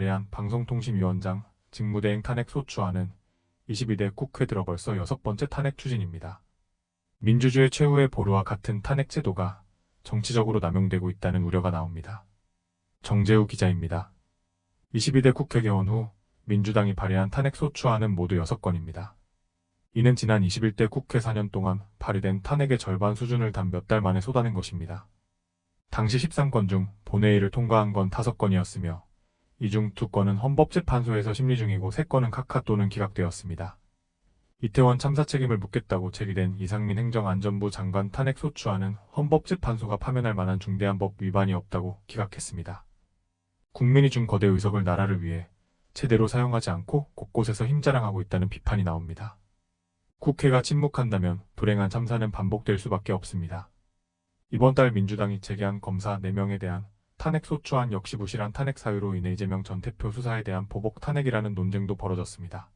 대한 방송통신위원장 직무대행 탄핵 소추안은 22대 국회 들어 벌써 여섯 번째 탄핵 추진입니다. 민주주의 최후의 보루와 같은 탄핵 제도가 정치적으로 남용되고 있다는 우려가 나옵니다. 정재우 기자입니다. 22대 국회 개원 후 민주당이 발의한 탄핵 소추안은 모두 6건입니다. 이는 지난 21대 국회 4년 동안 발의된 탄핵의 절반 수준을 단 몇 달 만에 쏟아낸 것입니다. 당시 13건 중 본회의를 통과한 건 5건이었으며 이중 2건은 헌법재판소에서 심리 중이고 3건은 각하 또는 기각되었습니다. 이태원 참사 책임을 묻겠다고 제기된 이상민 행정안전부 장관 탄핵 소추안은 헌법재판소가 파면할 만한 중대한 법 위반이 없다고 기각했습니다. 국민이 준 거대 의석을 나라를 위해 제대로 사용하지 않고 곳곳에서 힘자랑하고 있다는 비판이 나옵니다. 국회가 침묵한다면 불행한 참사는 반복될 수밖에 없습니다. 이번 달 민주당이 제기한 검사 4명에 대한 탄핵 소추안 역시 부실한 탄핵 사유로 인해 이재명 전 대표 수사에 대한 보복 탄핵이라는 논쟁도 벌어졌습니다.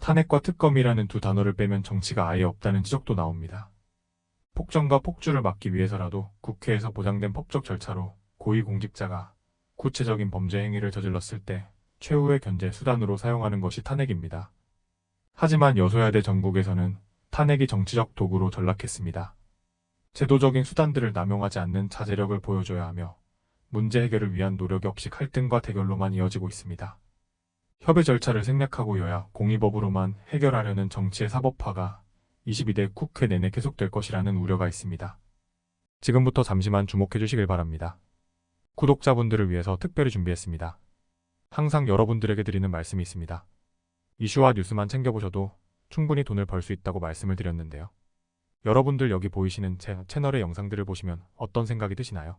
탄핵과 특검이라는 두 단어를 빼면 정치가 아예 없다는 지적도 나옵니다. 폭정과 폭주를 막기 위해서라도 국회에서 보장된 법적 절차로 고위공직자가 구체적인 범죄 행위를 저질렀을 때 최후의 견제 수단으로 사용하는 것이 탄핵입니다. 하지만 여소야대 전국에서는 탄핵이 정치적 도구로 전락했습니다. 제도적인 수단들을 남용하지 않는 자제력을 보여줘야 하며 문제 해결을 위한 노력이 없이 갈등과 대결로만 이어지고 있습니다. 협의 절차를 생략하고 여야 공의법으로만 해결하려는 정치의 사법화가 22대 국회 내내 계속될 것이라는 우려가 있습니다. 지금부터 잠시만 주목해 주시길 바랍니다. 구독자분들을 위해서 특별히 준비했습니다. 항상 여러분들에게 드리는 말씀이 있습니다. 이슈와 뉴스만 챙겨보셔도 충분히 돈을 벌 수 있다고 말씀을 드렸는데요. 여러분들 여기 보이시는 제 채널의 영상들을 보시면 어떤 생각이 드시나요?